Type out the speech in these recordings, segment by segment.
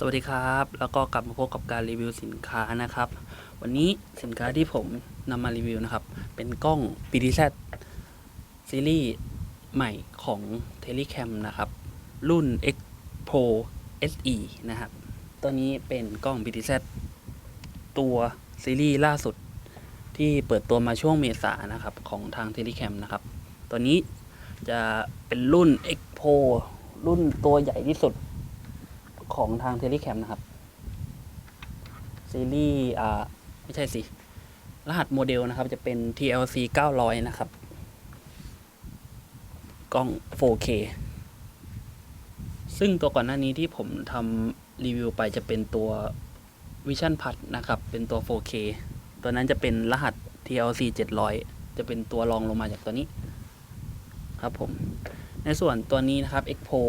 สวัสดีครับ แล้วก็กลับมาพบกับการรีวิวสินค้านะครับ วันนี้สินค้าที่ผมนำมารีวิวนะครับ เป็นกล้อง PTZ ซีรีส์ใหม่ของ t e l e c a m นะครับ รุ่น X Pro SE นะครับ ตัวนี้เป็นกล้อง PTZ ตัวซีรีส์ล่าสุดที่เปิดตัวมาช่วงเมษานะครับ ของทาง t e l e c a m นะครับ ตัวนี้จะเป็นรุ่น X Pro รุ่นตัวใหญ่ที่สุด ของทางเท l e แคมนะครับ ซีรีส์อ่าไม่ใช่สิ รหัสโมเดลนะครับจะเป็น TLC 900 นะครับ กล้อง 4K ซึ่งตัวก่อนหน้านี้ที่ผมทำรีวิวไปจะเป็นตัว Vision p a d นะครับ เป็นตัว 4K ตัวนั้นจะเป็นรหัส TLC 700 จะเป็นตัวรองลงมาจากตัวนี้ ครับผม ในส่วนตัวนี้นะครับ X Pro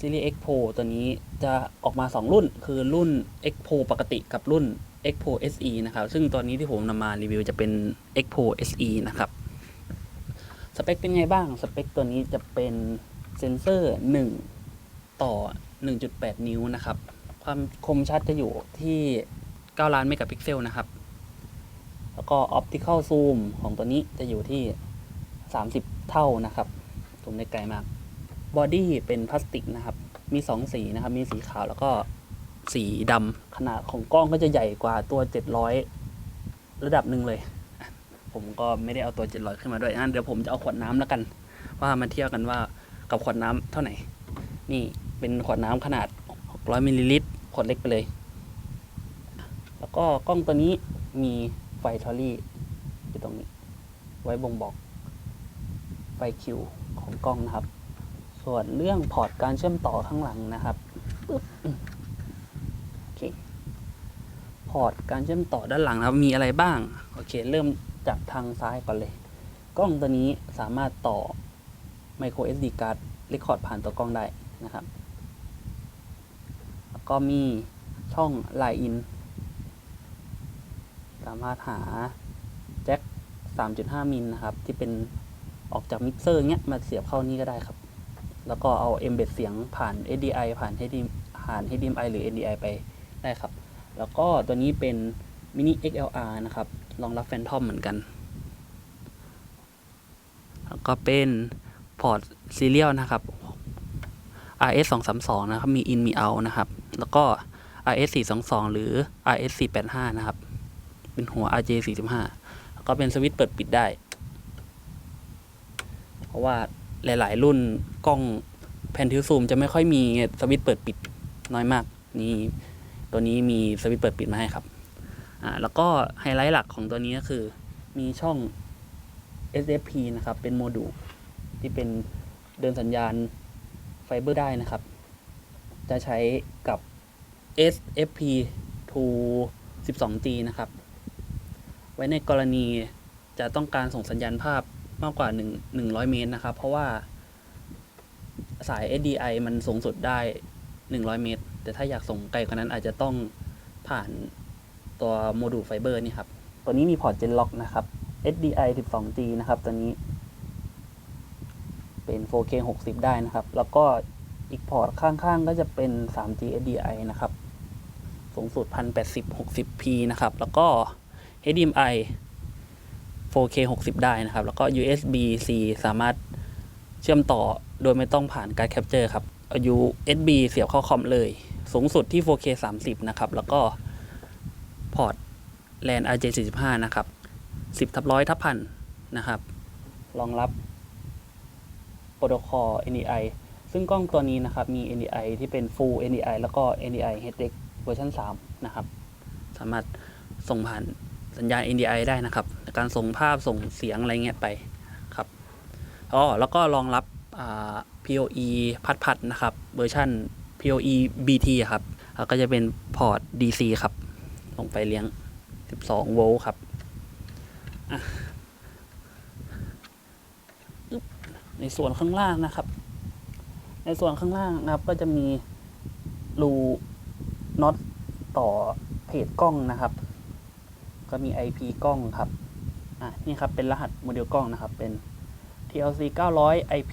ซีรีส์ X Pro ตัวนี้จะออกมา 2 รุ่น คือรุ่น X Pro ปกติกับรุ่น X Pro SE นะครับ ซึ่งตัวนี้ที่ผมนำมารีวิวจะเป็น X Pro SE นะครับ สเปคเป็นไงบ้าง สเปคตัวนี้จะเป็นเซนเซอร์ 1 ต่อ 1.8 นิ้วนะครับ ความคมชัดจะอยู่ที่ 9 ล้านเมกะพิกเซลนะครับ แล้วก็ Optical Zoom ของตัวนี้จะอยู่ที่ 30 เท่านะครับซูมได้ไกลมาก บอดี้เป็นพลาสติกนะครับ มีสองสีนะครับ มีสีขาวแล้วก็สีดำขนาดของกล้องก็จะใหญ่กว่าตัว 700 ระดับหนึ่งเลย ผมก็ไม่ได้เอาตัว 700 ขึ้นมาด้วยงั้นเดี๋ยวผมจะเอาขวดน้ำแล้วกัน ว่ามาเทียบกันว่ากับขวดน้ำเท่าไหร่ นี่เป็นขวดน้ำขนาด 600มิลลิลิตรขวดเล็กไปเลย แล้วก็กล้องตัวนี้มีไฟทอรี่อยู่ตรงนี้ ไว้บ่งบอกไฟคิวของกล้องนะครับ ส่วนเรื่องพอร์ตการเชื่อมต่อข้างหลังนะครับปึ๊บโอเคพอร์ตการเชื่อมต่อด้านหลังครับมีอะไรบ้างโอเค เริ่มจากทางซ้ายก่อนเลย กล้องตัวนี้สามารถต่อ micro SD card เรคคอร์ดผ่านตัวกล้องได้นะครับ แล้วก็มีช่อง Line in สามารถหาแจ็ค3.5มิลนะครับ ที่เป็นออกจากมิกเซอร์เงี้ย มาเสียบเข้านี่ก็ได้ครับ แล้วก็เอา embed เสียงผ่าน SDI ผ่าน HDMI ผ่าน HDMI หรือ NDI ไปได้ครับ แล้วก็ตัวนี้เป็น mini XLR นะครับ รองรับ Phantom เหมือนกัน แล้วก็เป็นพอร์ต Serial นะครับ RS 232นะครับ มี in มี out นะครับ แล้วก็ RS 422หรือ RS 485นะครับ เป็นหัว RJ 45แล้วก็เป็นสวิตช์เปิดปิดได้ เพราะว่า หลาย ๆ รุ่นกล้องแผ่นทิวซูมจะไม่ค่อยมีสวิตช์เปิดปิดน้อยมาก นี่ตัวนี้มีสวิตช์เปิดปิดมาให้ครับอ่าแล้วก็ไฮไลท์หลักของตัวนี้ก็คือมีช่อง SFP นะครับ เป็นโมดูลที่เป็นเดินสัญญาณไฟเบอร์ได้นะครับ จะใช้กับ SFP to 12G นะครับ ไว้ในกรณีจะต้องการส่งสัญญาณภาพ มากกว่า1 100 เมตรนะครับ เพราะว่าสาย SDI มันสูงสุดได้ 100 เมตร แต่ถ้าอยากส่งไกลกว่านั้นอาจจะต้องผ่านตัวโมดูลไฟเบอร์นี่ครับ ตัวนี้มีพอร์ต Gen Lock นะครับ SDI 12G นะครับตัวนี้ เป็น 4K 60 ได้นะครับ แล้วก็อีกพอร์ตข้างๆ ก็จะเป็น 3G SDI นะครับ สูงสุด 1080 60p นะครับ แล้วก็ HDMI 4K 60 ได้นะครับ แล้วก็ USB C สามารถเชื่อมต่อโดยไม่ต้องผ่านการแคปเจอร์ครับ USB เสียบเข้าคอมเลย สูงสุดที่ 4K 30 นะครับ แล้วก็พอร์ต LAN RJ45 นะครับ 10ทับร้อยทับพันนะครับรองรับโปรโตคอล NDI ซึ่งกล้องตัวนี้นะครับ มี NDI ที่เป็น Full NDI แล้วก็ NDI HDX เวอร์ชัน3นะครับ สามารถส่งผ่าน สัญญาณ NDI ได้นะครับ การส่งภาพส่งเสียงอะไรเงี้ยไปครับอ๋อแล้วก็รองรับ PoE พัดพัดนะครับ เวอร์ชัน PoE BT ครับแล้วก็จะเป็นพอร์ต DC ครับส่งไปเลี้ยง 12 โวลต์ครับอะอึ๊บในส่วนข้างล่างนะครับ ในส่วนข้างล่างนะครับ ก็จะมีรูน็อตต่อเพจกล้องนะครับ ก็มี IP กล้องครับ อะ นี่ครับ เป็นรหัสโมเดลกล้องนะครับ เป็น TLC 900 IP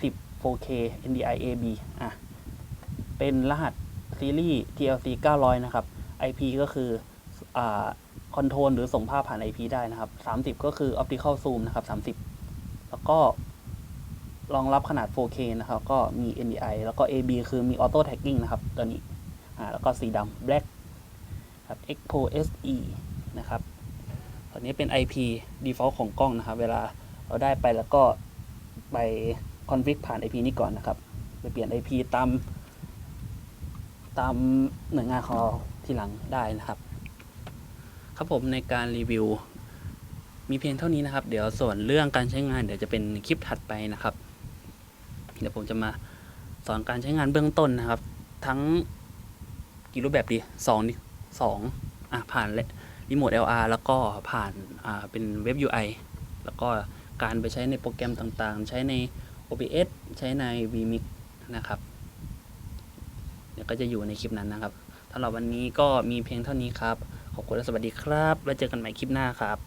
30 4K NDI AB อะ เป็นรหัสซีรีส์ TLC 900 นะครับ IP ก็คือ อ่า คอนโทรลหรือส่งภาพผ่าน IP ได้นะครับ 30 ก็คือ Optical Zoom นะครับ 30 แล้วก็รองรับขนาด 4K นะครับ ก็มี NDI แล้วก็ AB คือมี Auto Tagging นะครับ ตัวนี้ อ่า แล้วก็สีดำ Black ครับ Expo SE นะครับ ตอนนี้เป็น IP default ของกล้องนะครับ เวลาเราได้ไปแล้วก็ไป config ผ่าน IP นี้ก่อนนะครับ ไปเปลี่ยน IP ตามตามหน่วยงานของเราที่หลังได้นะครับ ครับผมในการรีวิว มีเพียงเท่านี้นะครับ เดี๋ยวส่วนเรื่องการใช้งานเดี๋ยวจะเป็นคลิปถัดไปนะครับ เดี๋ยวผมจะมาสอนการใช้งานเบื้องต้นนะครับ ทั้งกี่รูปแบบดีสองสองอะผ่านเลย รีโมท LR แล้วก็ผ่านาเป็นเว็บ UI แล้วก็การไปใช้ในโปรแกรมต่างๆ ใช้ใน OBS ใช้ใน vMix นะครับ เดี๋ยวก็จะอยู่ในคลิปนั้นนะครับสำหรับวันนี้ก็มีเพียงเท่านี้ครับ ขอบคุณและสวัสดีครับ ไว้เจอกันใหม่คลิปหน้าครับ